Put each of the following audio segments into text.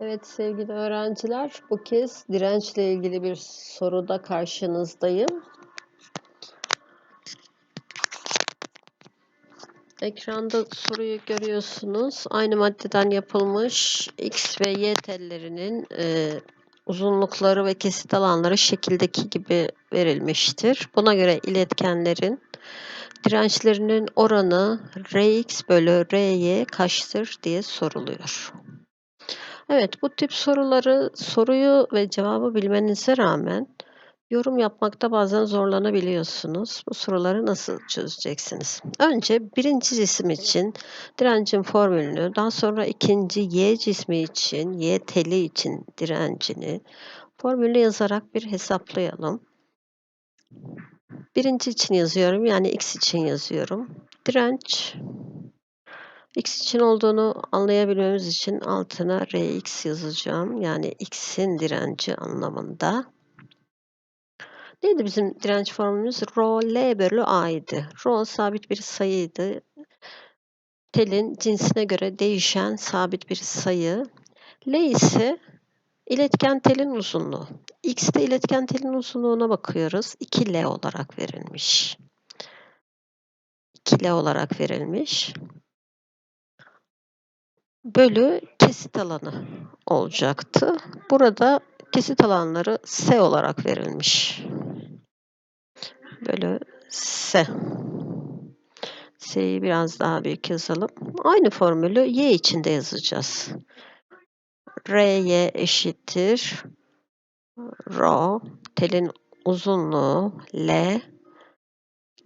Evet sevgili öğrenciler, bu kez dirençle ilgili bir soruda karşınızdayım. Ekranda soruyu görüyorsunuz. Aynı maddeden yapılmış X ve Y tellerinin e, uzunlukları ve kesit alanları şekildeki gibi verilmiştir. Buna göre iletkenlerin dirençlerinin oranı Rx bölü Ry kaçtır diye soruluyor. Evet, bu tip soruları, soruyu ve cevabı bilmenize rağmen yorum yapmakta bazen zorlanabiliyorsunuz. Bu soruları nasıl çözeceksiniz? Önce birinci cisim için direncin formülünü, daha sonra ikinci Y cismi için, Y teli için direncini formülü yazarak bir hesaplayalım. Birinci için yazıyorum, yani X için yazıyorum. Direnç X için olduğunu anlayabilmemiz için altına Rx yazacağım. Yani X'in direnci anlamında. Neydi bizim direnç formülümüz? Rho L bölü A idi. Rho sabit bir sayıydı. Telin cinsine göre değişen sabit bir sayı. L ise iletken telin uzunluğu. X'te iletken telin uzunluğuna bakıyoruz. 2L olarak verilmiş. 2L olarak verilmiş bölü kesit alanı olacaktı. Burada kesit alanları S olarak verilmiş. Bölü S. S'yi biraz daha büyük yazalım. Aynı formülü Y içinde yazacağız. Ry eşittir Rho telin uzunluğu L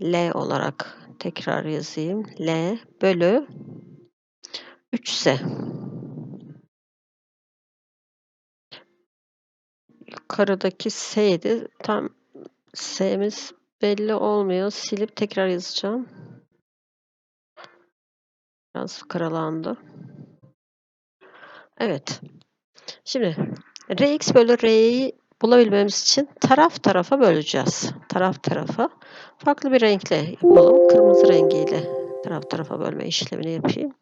L olarak tekrar yazayım. L bölü 3S. Yukarıdaki S'ydi. Tam S'miz belli olmuyor. Silip tekrar yazacağım. Biraz karalandı. Evet. Şimdi Rx bölü R'yi bulabilmemiz için taraf tarafa böleceğiz. Taraf tarafa. Farklı bir renkle yapalım. Kırmızı rengiyle taraf tarafa bölme işlemini yapayım.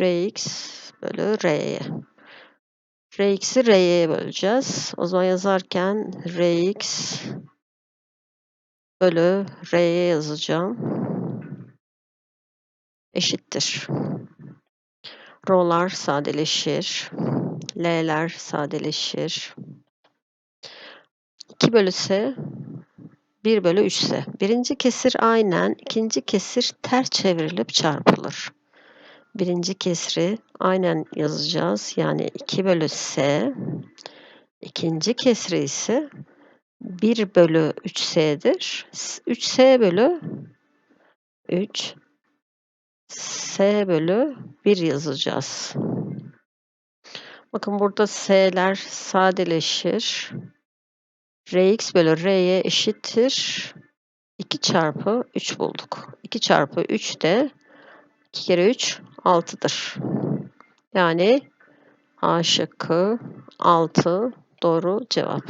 Rx bölü R'ye. Rx'i R'ye böleceğiz. O zaman yazarken Rx bölü R'ye yazacağım. Eşittir. R'lar sadeleşir. L'ler sadeleşir. 2 bölü S 1 bölü 3 ise birinci kesir aynen ikinci kesir ters çevrilip çarpılır. Birinci kesri aynen yazacağız. Yani 2 bölü S. İkinci kesri ise 1 bölü 3S'dir. 3S bölü 3 S bölü 1 yazacağız. Bakın burada S'ler sadeleşir. Rx bölü R'ye eşittir. 2 çarpı 3 bulduk. 2 çarpı 3 de 2 kere 3 6'dır. Yani A şıkkı 6 doğru cevap.